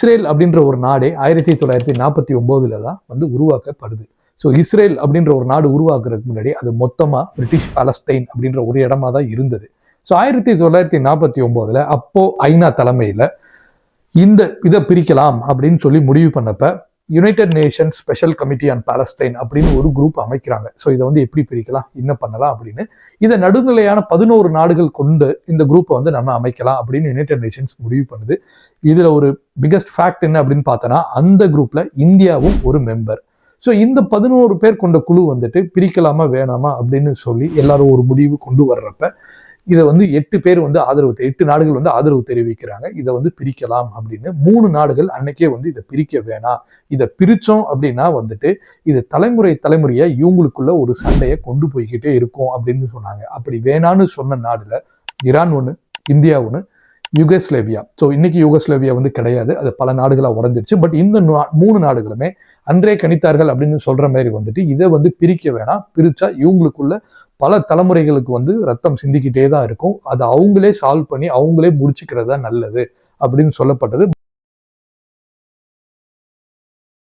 Israel அப்படின்ற ஒரு நாடே ஆயிரத்தி தொள்ளாயிரத்தி நாற்பத்தி ஒம்போதுல தான் வந்து உருவாக்கப்படுது. ஸோ இஸ்ரேல் அப்படின்ற ஒரு நாடு உருவாக்குறதுக்கு முன்னாடி அது மொத்தமாக பிரிட்டிஷ் பாலஸ்டைன் அப்படின்ற ஒரு இடமா தான் இருந்தது. ஸோ ஆயிரத்தி தொள்ளாயிரத்தி நாற்பத்தி ஒம்போதில் அப்போ ஐநா தலைமையில் இந்த இதை பிரிக்கலாம் அப்படின்னு சொல்லி முடிவு பண்ணப்ப United Nations special committee on Palestine அப்படின்னு ஒரு குரூப் அமைக்கிறாங்க. ஸோ இதை வந்து எப்படி பிரிக்கலாம் என்ன பண்ணலாம் அப்படின்னு. இதை நடுநிலையான பதினோரு நாடுகள் கொண்டு இந்த குரூப்பை வந்து நம்ம அமைக்கலாம் அப்படின்னு யுனைடெட் நேஷன்ஸ் முடிவு பண்ணுது. இதில் ஒரு பிகஸ்ட் ஃபேக்ட் என்ன அப்படின்னு பார்த்தோன்னா அந்த குரூப்பில் இந்தியாவும் ஒரு மெம்பர் ஸோ இந்த பதினோரு பேர் கொண்ட குழு வந்துட்டு பிரிக்கலாமா வேணாமா அப்படின்னு சொல்லி எல்லாரும் ஒரு முடிவு கொண்டு வர்றப்ப இதை வந்து எட்டு பேர் வந்து ஆதரவு தெ- எட்டு நாடுகள் வந்து ஆதரவு தெரிவிக்கிறாங்க. இதை வந்து பிரிக்கலாம் அப்படின்னு. மூணு நாடுகள் அன்னைக்கே வந்து இதை பிரிக்க வேணாம். இதை பிரித்தோம் அப்படின்னா வந்துட்டு இது தலைமுறை தலைமுறையை இவங்களுக்குள்ள ஒரு சண்டையை கொண்டு போய்கிட்டே இருக்கும் அப்படின்னு சொன்னாங்க. அப்படி வேணான்னு சொன்ன நாடுல ஈரான் ஒன்று இந்தியா ஒன்று யுகஸ்லேவியா. ஸோ இன்னைக்கு யுகஸ்லேவியா வந்து கிடையாது. அது பல நாடுகளாக உடஞ்சிருச்சு. பட் இந்த நா- மூணு நாடுகளுமே அன்றே கணித்தார்கள் அப்படின்னு சொல்ற மாதிரி வந்துட்டு இதை வந்து பிரிக்க வேணாம். பிரிச்சா இவங்களுக்குள்ள பல தலைமுறைகளுக்கு வந்து ரத்தம் சிந்திக்கிட்டே தான் இருக்கும். அதை அவங்களே சால்வ் பண்ணி அவங்களே முடிச்சுக்கிறதா நல்லது அப்படின்னு சொல்லப்பட்டது.